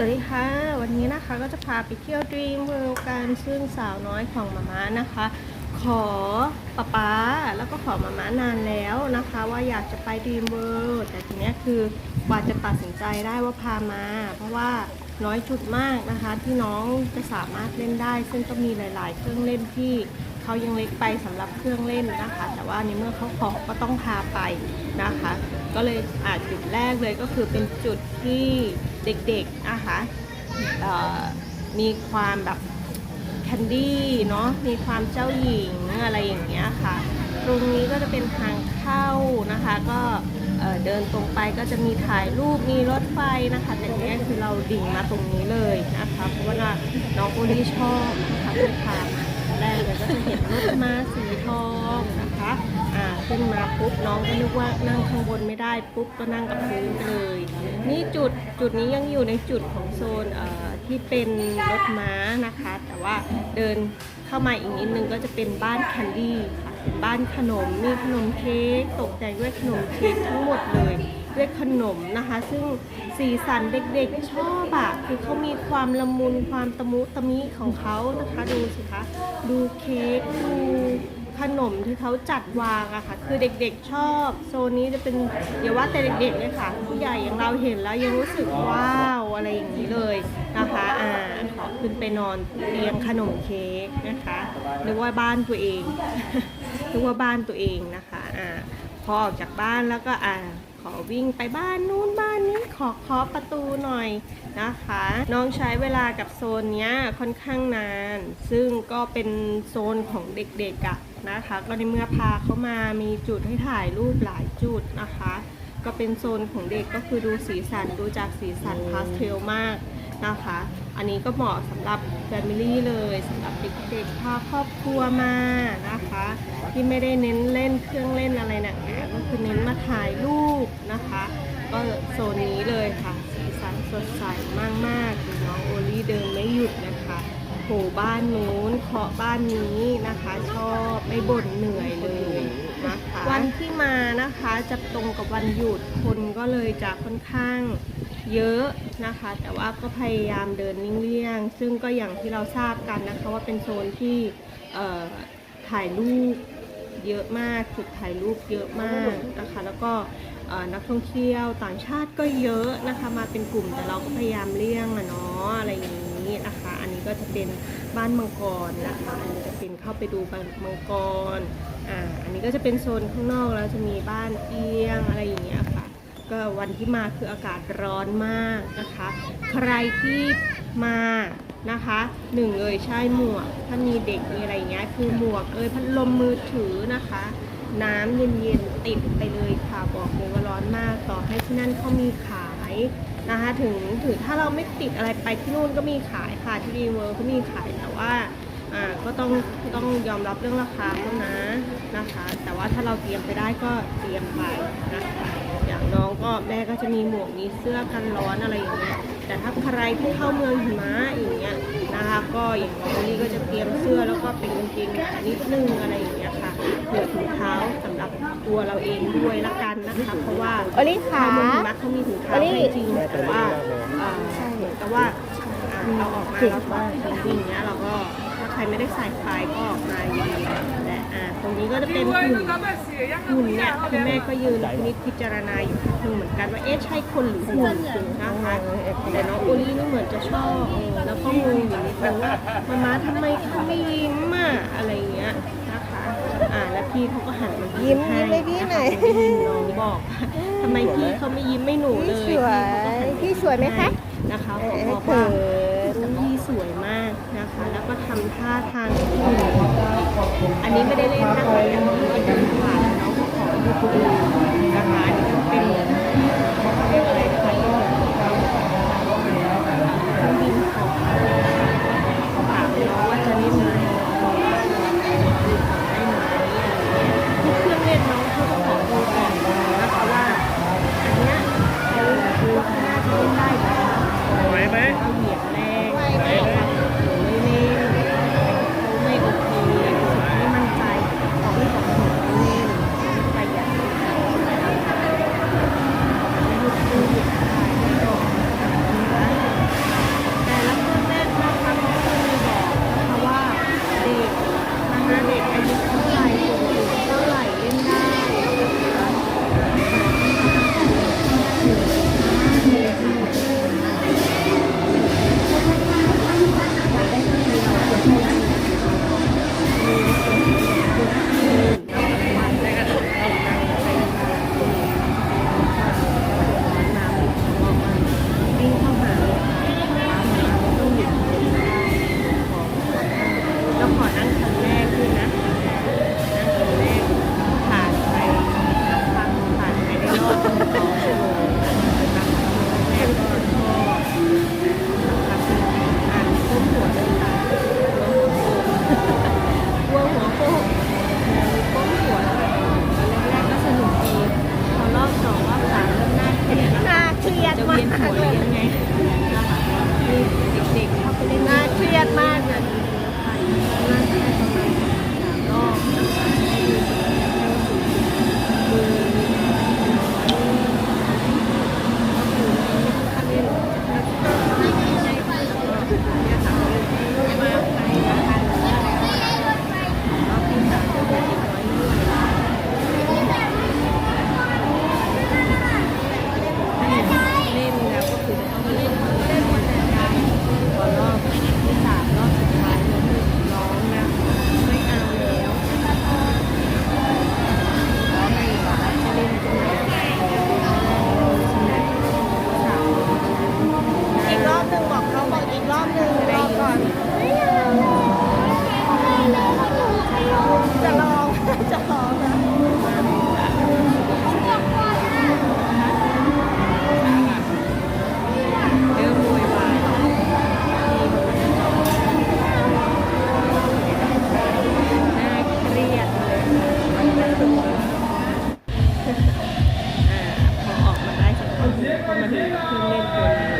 สวัสดีค่ะ วันนี้นะคะก็จะพาไปเที่ยว Dream World กันซึ่งสาวน้อยของมาม่านะคะ ขอป๊าป๊าแล้วก็ขอมาม่านานแล้วนะคะ ว่าอยากจะไป Dream World แต่ทีเนี้ยคือกว่าจะตัดสินใจได้ว่าพามา เพราะว่าน้อยจุดมากนะคะ ที่น้องจะสามารถเล่นได้ ซึ่งก็มีหลาย ๆ เครื่องเล่นที่ เขายังเล็กไปสำหรับเครื่องเล่นนะคะ แต่ว่าในเมื่อเขาขอก็ต้องพาไปนะคะ ก็เลยอาจจุดแรกเลยก็คือเป็นจุดที่เด็กๆนะคะมีความแบบแคนดี้เนาะมีความเจ้าหญิงอะไรอย่างเงี้ยค่ะ ตรงนี้ก็จะเป็นทางเข้านะคะ ก็เดินตรงไปก็จะมีถ่ายรูปมีรถไฟนะคะแต่เนี้ยคือเราดิ่งมาตรงนี้เลยนะคะเพราะว่าน้องโอลี่ชอบนะคะก็พามา แรกเลยก็จะเห็นรถม้าสีทองนะคะอ่าขึ้นมาปุ๊บน้องก็นึกว่านั่งข้างบนไม่ได้ปุ๊บก็นั่งกับพื้นเลย นี่จุดจุดนี้ยังอยู่ในจุดของโซนเอ่อที่เป็นรถม้านะคะ แต่ว่าเดินเข้ามาอีกนิดนึงก็จะเป็นบ้านแคนดี้ค่ะเป็นบ้านขนมมีขนมเค้กตกแต่งด้วยขนมเค้กทั้งหมดเลย ด้วยขนมนะคะ ซึ่งสีสันเด็กๆชอบอะคือเขามีความละมุนความตะมุตะมิของเขานะคะ ดูสิคะดูเค้กดูขนมที่เขาจัดวางอะค่ะ คือเด็กๆชอบ โซนนี้จะเป็นอย่าว่าแต่เด็กๆเลยค่ะ ผู้ใหญ่อย่างเราเห็นแล้วยังรู้สึกว้าวอะไรอย่างนี้เลยนะคะอ่าขอขึ้นไปนอนเตียงขนมเค้กนะคะนึกว่าบ้านตัวเองนึกว่าบ้านตัวเองนะคะอ่าพอออกจากบ้านแล้วก็อ่า อวิ่งไปบ้านนู้นบ้านนี้ขอเคาะประตูหน่อยนะคะ น้องใช้เวลากับโซนนี้ค่อนข้างนาน ซึ่งก็เป็นโซนของเด็กๆอะนะคะ ก็ในเมื่อพาเขามามีจุดให้ถ่ายรูปหลายจุดนะคะ ก็เป็นโซนของเด็กก็คือดูสีสันดูจากสีสันพาสเทลมากนะคะ อันนี้ก็เหมาะสำหรับแฟมิลี่เลยสำหรับเด็กๆพาครอบครัวมานะคะ ที่ไม่ได้เน้นเล่นเครื่องเล่นอะไรหนักหนาก็คือเน้นมาถ่ายรูปนะคะ ก็โซนนี้เลยค่ะสีสันสดใสมากๆดูน้องโอลี่เดินไม่หยุดนะคะโผบ้านนู้นเคาะบ้านนี้นะคะ ชอบไม่บ่นเหนื่อยเลย นะคะ วันที่มานะคะจะตรงกับวันหยุดคนก็เลยจะค่อนข้างเยอะนะคะ แต่ว่าก็พยายามเดินเลี่ยงๆซึ่งก็อย่างที่เราทราบกันนะคะ ว่าเป็นโซนที่ถ่ายรูปเยอะมากจุดถ่ายรูปเยอะมากนะคะ แล้วก็นักท่องเที่ยวต่างชาติก็เยอะนะคะ มาเป็นกลุ่มแต่เราก็พยายามเลี่ยงอะเนาะอะไรอย่างนี้นะคะ อันนี้ก็จะเป็นบ้านมังกรนะคะอันนี้จะเป็นเข้าไปดูบ้านมังกร อ่าอันนี้ก็จะเป็นโซนข้างนอกแล้วจะมีบ้านเอียงอะไรอย่างเงี้ยค่ะ ก็วันที่มาคืออากาศร้อนมากนะคะ ใครที่มานะคะหนึ่งเลยใช่หมวก ถ้ามีเด็กมีอะไรเงี้ยคือหมวกเอยพัดลมมือถือนะคะ น้ำเย็นๆติดไปเลยค่ะบอกเลยว่าร้อนมากต่อให้ที่นั่นเขามีขายนะคะถึงถึงถ้าเราไม่ติดอะไรไปที่นู่นก็มีขายค่ะที่ดีเวิร์ก็มีขายแต่ว่า ต้องต้องยอมรับเรื่องราคาเขานะนะคะ แต่ว่าถ้าเราเตรียมไปได้ก็เตรียมไปนะคะอย่างน้องก็แม่ก็จะมีหมวกมีเสื้อกันร้อนอะไรอย่างเงี้ยแต่ถ้าใครที่เข้าเมืองหิมะอย่างเงี้ยนะคะก็อย่างน้องโอลี่ก็จะเตรียมเสื้อแล้วก็เป็นกางเกงหนานิดนึงอะไรอย่างเงี้ยค่ะเผื่อถุงเท้าสำหรับตัวเราเองด้วยละกันนะคะเพราะว่าโอลี่ขาเข้าเมืองหิมะเขามีถุงเท้าโอลี่ให้จริงแต่ว่าเอ่อเหมือนกับว่าอ่าเราออกมาเราถอดจริงๆเนี้ยเราก็ถ้าใค รไม่ได้ใส่ไฟก็ออกมาอยู่ดีแต่อ่าตรงนี้ก็จะเป็นหุ่นหุ่นเนี่ยคือแม่ก็ยืนพินิจพิจารณาอยู่คือเหมือนกันว่าเอ๊ะใช่คนหรือหุ่นนะคะแต่น้องโอลี่นี่เหมือนจะชอบแล้วก็งงอยู่นิดนึงว่ามาม้าทำไมเขาไม่ยิ้มอะอะไรอย่างเงี้ยนะคะอ่าแล้วพี่เขาก็หันมายิ้มให้ยิ้มให้พี่หน่อยนะคะได้ยินน้องบอกทำไมพี่เขาไม่ยิ้มไม่หนูเลยพี่สวยเขาก็หันพี่สวยไหมคะนะคะเอเขาอบอกเขิว่าน พี่สวยมากนะคะ แล้วก็ทำท่าทางที่อันนี้ไม่ได้เล่นนะคะอย่างที่เป็นผ่านน้วก็ขอดูนะคะ ได้สั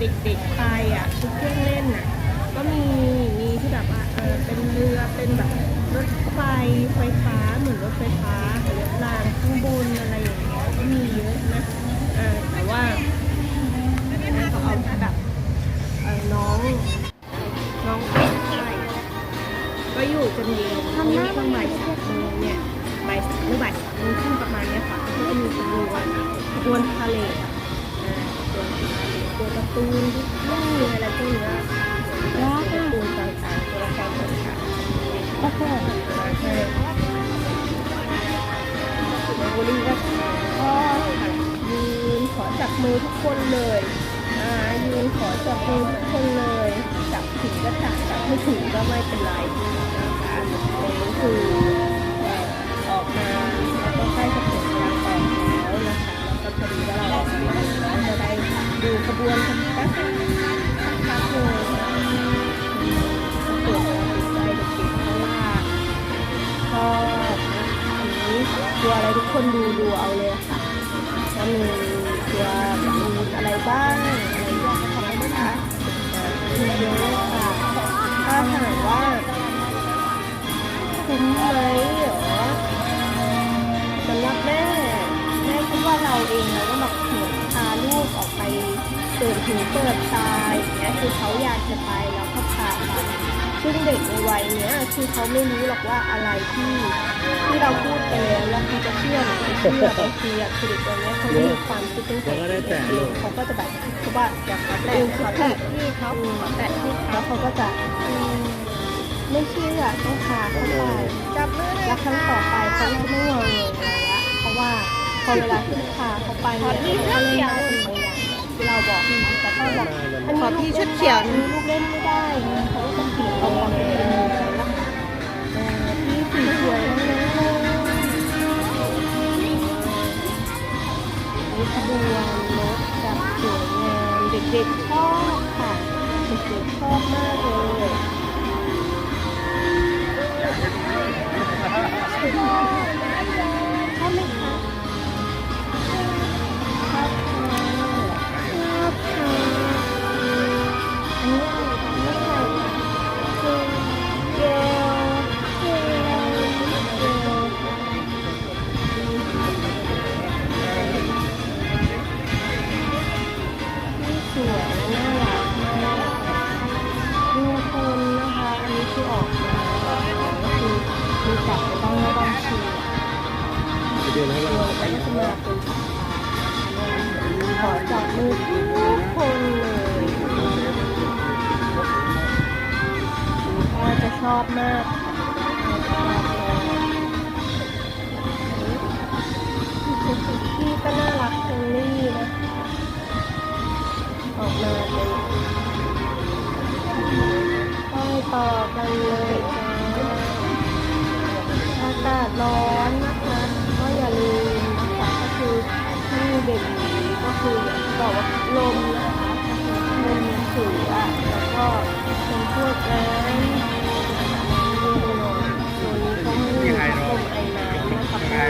เด็กๆไปอะคือเครื่องเล่นอะก็มีมีที่แบบว่าเออเป็นเรือเป็นแบบรถไฟไฟฟ้าเหมือนรถไฟฟ้าหรือรางข้างบนอะไรอย่างเงี้ยก็มีเยอะนะเออแต่ว่าเขาเอาแบบเออน้องน้องเป็ดไปก็อยู่จนเย็นทำหน้าประมาณสามโมงเนี่ยบ่ายสามหรือบ่ายสามโมงครึ่งประมาณเนี้ยค่ะก็มีขบวนขบวนพาเลท ตัวการ์ตูนที่ไม่มีอะไรพวกเนี้ยว้าวการ์ตูนต่างๆตัวละครต่างๆโอ้โหใช่น้องบุรีก็ก็ยืนขอจับมือทุกคนเลยอ่ายืนขอจับมือทุกคนเลย จับถึงก็จับจับไม่ถึงก็ไม่เป็นไรนะคะอันนี้คือออกมาแล้วก็ใกล้จะถึงทาออกแล้วนะคะแล้วก็พอดีว่าเรา ขบวนกันแป๊บนึงสักพักเลยนะอืมเกิดความติดใจเด็กๆเพราะว่าชอบอันนี้ตัวอะไรทุกคนดูดูเอาเลยค่ะว่ามีตัวมีอะไรบ้างอะไรอย่างเงี้ยนะคะมีเยอะค่ะถ้าถามว่าคุ้มไหมเหรอสำหรับแม่แม่คิดว่าเราเองเราก็แบบเหมือนพาลูกออกไป เปิดหูเปิดตาอย่างเงี้ยคือเขาอยากจะไปแล้วก็พาไปซึ่งเด็กในวัยเนี้ยคือเขาไม่รู้หรอกว่าอะไรที่ที่เราพูดไปแล้วแล้วเขาจะเชื่อหรือไม่เชื่อบางทีอะคือเด็กตัวเนี้ยเขาไม่มีความคิดตั้งแต่เด็กเขาก็จะแบบเขาว่าอยากแตะขอแตะที่เขาขอแตะที่เขาเขาก็จะไม่เชื่อต้องพาเขาไปจับมือเลยแล้วครั้งต่อไปเขาจะไม่งอเงยอะไรละเพราะว่าพอเวลาที่พาเขาไปเนี่ยเขาเล่นได้ เป็นบางอย่างที่เราบอกนะแต่ถ้าบอกขอพี่ชุดเขียวมีลูกเล่นไม่ได้นะเขาก็จะเปลี่ยนเอาความเป็น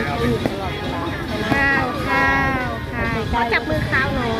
ข้าวข้าวข้าวขอจับมือข้าวหน่อย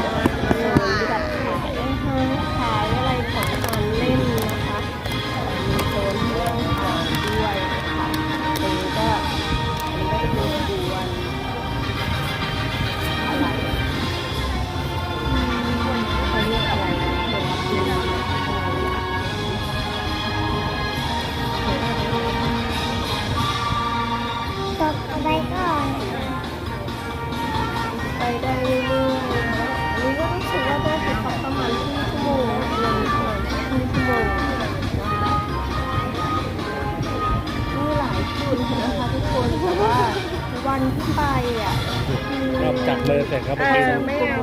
เราจับมือเสร็จก็ไปเอกินอไม่เอา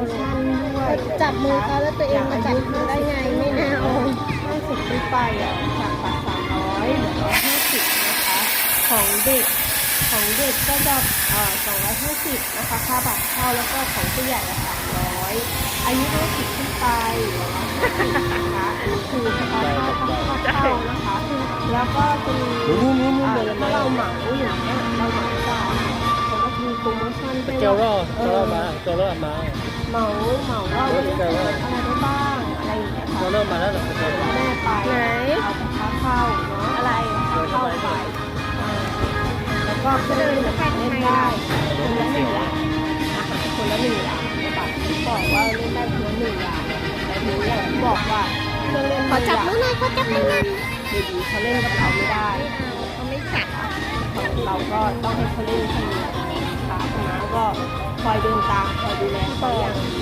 จับมือเขาแล้วตัวเองมาจับมือได้ไงไม่เอาล่าสุดที่ไปอะจากบัตรสามร้อยเหลือร้อยห้าสิบนะคะ ของเด็ก ของเด็กก็จะเอ่อ250นะคะ ค่าบัตรเข้าแล้วก็ของผู้ใหญ่ละ300อยอายุ50ขึ้นไป150นะคะ อันนี้คือเฉพาะค่าค่าเข้านะคะ แล้วก็จะมีนู้นนู้นนู้นเอ่อเลย ถ้าเราเหมาอย่างเงี้ยเรา ชั่นให้เจ้ารอเอเจ้ารออมาเจ้ารอมาเหมาเหมาว่าวันนี้จะเปิดอะไรได้บ้างมาแล้วเหรอแม่ไปไหนเอาแต่ค่าเข้าเนาะอะไรค่าเข้าไปอ่าแล้วก็เดินไปเล่นได้คนละหนึ่งล้านนะคะคนละหนึ่งล้านแบบบอกว่าเล่นได้คนละหนึ่งล้านแต่หนูอย่างที่บอกว่าเครื่องเล่นขอจับมือหน่อยขอจับมือหน่อยเบบีเขาเล่นกับเราไม่ได้ เขาไม่จับ เราก็ต้องให้เขาเล่นทีค่ะนะก็ คอยเดินตามคอยดูแลเขาอย่างดี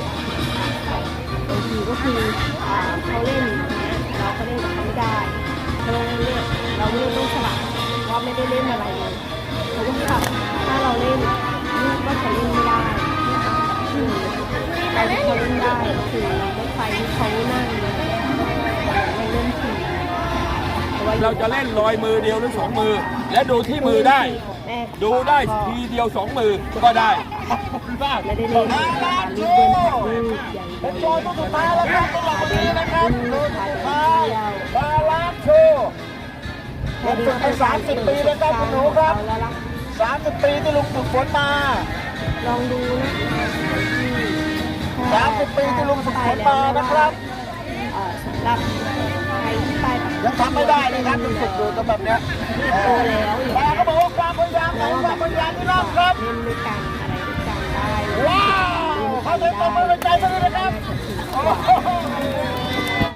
บางทีก็คืออ่าเขาเล่นอย่างเงี้ยเราก็เล่นกับเขาไม่ได้เพราะฉะนั้นเนี่ยเราไม่ต้องสลับว่าไม่ได้เล่นอะไรเลยเพราะว่าถ้าเราเล่นลูกก็จะเล่นไม่ได้อืมแต่ที่เขาเล่นได้คือรถไฟที่เขานั่งเนี่ยไม่เล่นทีเราจะเล่นลอยมือเดียวหรือสองมือ และดูที่มือได้ แม่ ดูได้ทีเดียวสองมือก็ได้ ไม่ได้เล่นนะคะลูกเล่นถ่ายรูปอย่างเดียวโจยตัวสุดท้าแล้วครับสำหรับวันนี้นะครับลูกถ่ายรูปเดียวบาลานโชผมฝึกไป30ปีแล้วครับคุณหนูครับแล้วล่ะ30ปีที่ลุงฝึกฝนมาลองดูนะคะ30ปีที่ลุงฝึกฝนมานะครับ เอ่อสำหรับใครที่ไปยังทำไม่ได้เลยครับลุงฝึกดูตัวแบบเนี้ยโตแล้วอย่างแต่เงี้ยก็บอกว่าความพยายามของความพยายามที่รอบครับ เล่นด้วยกันอะ ว้าวเขาเดินตรงมือใจเลยนะครับ